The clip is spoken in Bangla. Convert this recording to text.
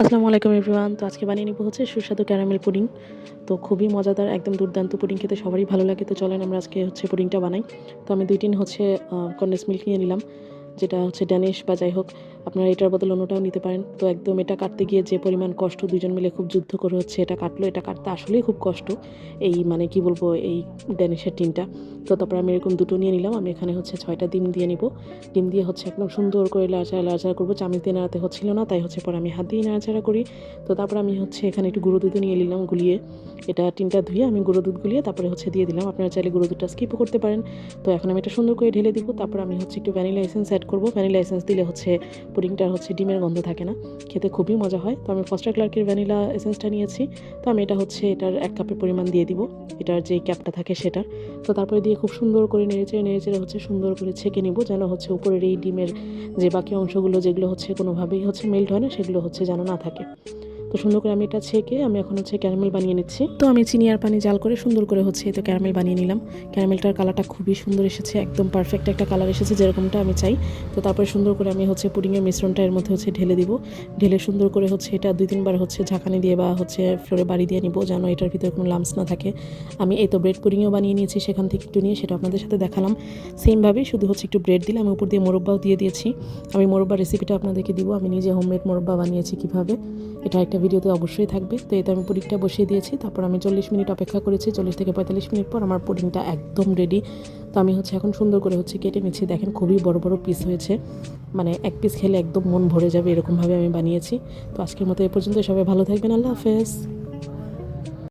আসসালামু আলাইকুম এভরিওয়ান। তো আজকে বানিয়ে নিব হচ্ছে সুস্বাদু ক্যারামেল পুডিং। তো খুবই মজাদার, একদম দুর্দান্ত পুডিং খেতে সবারই ভালো লাগে। তো চলেন আমরা আজকে হচ্ছে পুডিংটা বানাই। তো আমি দুই টিন হচ্ছে কন্ডেন্স মিল্ক নিয়ে নিলাম, যেটা হচ্ছে ড্যানিশ বা যাই হোক, আপনারা এটার বদলে অন্যটাও নিতে পারেন। তো একদম এটা কাটতে গিয়ে যে পরিমাণ কষ্ট দুজন মিলে খুব যুদ্ধ করে হচ্ছে এটা কাটলো। এটা কাটতে আসলেই খুব কষ্ট, এই মানে কি বলব, এই ড্যানিশের টিনটা। তো তারপর আমি এরকম দুটো নিয়ে নিলাম। আমি এখানে হচ্ছে ছয়টা ডিম দিয়ে নিব। ডিম দিয়ে হচ্ছে একদম সুন্দর করে লাড়াচাড়া লাড়াচাড়া করব। চামিচ দিয়ে নাড়াতে হচ্ছিল না, তাই হচ্ছে পরে আমি হাত দিয়ে নাড়াচাড়া করি। তো তারপর আমি হচ্ছে এখানে একটু গুঁড়ো দুধ নিয়ে নিলাম গুলিয়ে। এটা টিনটা ধুয়ে আমি গুঁড়ো দুধ গুলিয়ে তারপরে হচ্ছে দিয়ে দিলাম। আপনারা চাইলে গুঁড়ো দুধটা স্কিপও করতে পারেন। তো এখন আমি এটা সুন্দর করে ঢেলে দিব। তারপর আমি হচ্ছে একটু ভ্যানিলা এসেন্স অ্যাড করব। ভ্যানিলা এসেন্স দিলে হচ্ছে পুডিংটা হচ্ছে ডিমের গন্ধ থাকে না। খেতে খুবই মজা হয়। তো আমি ফস্টার ক্লার্কের ভ্যানিলা এসেন্সটা নিয়েছি। তো আমি এটা হচ্ছে এটার এক কাপের পরিমাণ দিয়ে দিব। এটার যে ক্যাপটা থাকে সেটার। তো তারপরে দিয়ে খুব সুন্দর করে নেড়েচেড়ে নেড়েচেড়ে হচ্ছে সুন্দর করে ছেঁকে নেব, যেন হচ্ছে উপরের এই ডিমের যে বাকি অংশগুলো, যেগুলো হচ্ছে কোনোভাবেই হচ্ছে মেল্ট হয় না, সেগুলো হচ্ছে যেন না থাকে। সুন্দর করে আমি এটা ছেঁকে, আমি এখন হচ্ছে ক্যারামেল বানিয়ে নিচ্ছি। তো আমি চিনি আর পানি জাল করে সুন্দর করে হচ্ছে তো ক্যারামেল বানিয়ে নিলাম। ক্যারামেলটার কালারটা খুবই সুন্দর এসেছে, একদম পারফেক্ট একটা কালার এসেছে যেরকমটা আমি চাই। তো তারপরে সুন্দর করে আমি হচ্ছে পুডিংয়ের মিশ্রণটা এর মধ্যে হচ্ছে ঢেলে দিব। ঢেলে সুন্দর করে হচ্ছে এটা দুই তিনবার হচ্ছে ঝাঁকানি দিয়ে বা হচ্ছে ফ্লোরে বাড়ি দিয়ে নিব যেন এটার ভিতরে কোনো লামস না থাকে। আমি এই তো ব্রেড পুডিংও বানিয়ে নিয়েছি সেখান থেকে একটু নিয়ে সেটা আপনাদের সাথে দেখালাম। সেমভাবেই শুধু হচ্ছে একটু ব্রেড দিলে আমি উপর দিয়ে মোরব্বাও দিয়ে দিয়েছি। আমি মোরব্বা রেসিপিটা আপনাদেরকে দিব। আমি নিজে হোমমেড মোরব্বা বানিয়েছি কীভাবে। এটা একটা ভিডিওতে অবশ্যই থাকবে। তো এতে আমি পুডিংটা বসিয়ে দিয়েছি। তারপর আমি চল্লিশ মিনিট অপেক্ষা করেছি। চল্লিশ থেকে পঁয়তাল্লিশ মিনিট পর আমার পুডিংটা একদম রেডি তো আমি হচ্ছে এখন সুন্দর করে হচ্ছে কেটে নিচ্ছি। দেখেন খুবই বড় বড় পিস হয়েছে। মানে এক পিস খেলে একদম মন ভরে যাবে এরকমভাবে আমি বানিয়েছি। তো আজকের মতো এ পর্যন্ত সবাই ভালো থাকবেন। আল্লাহ হাফেজ।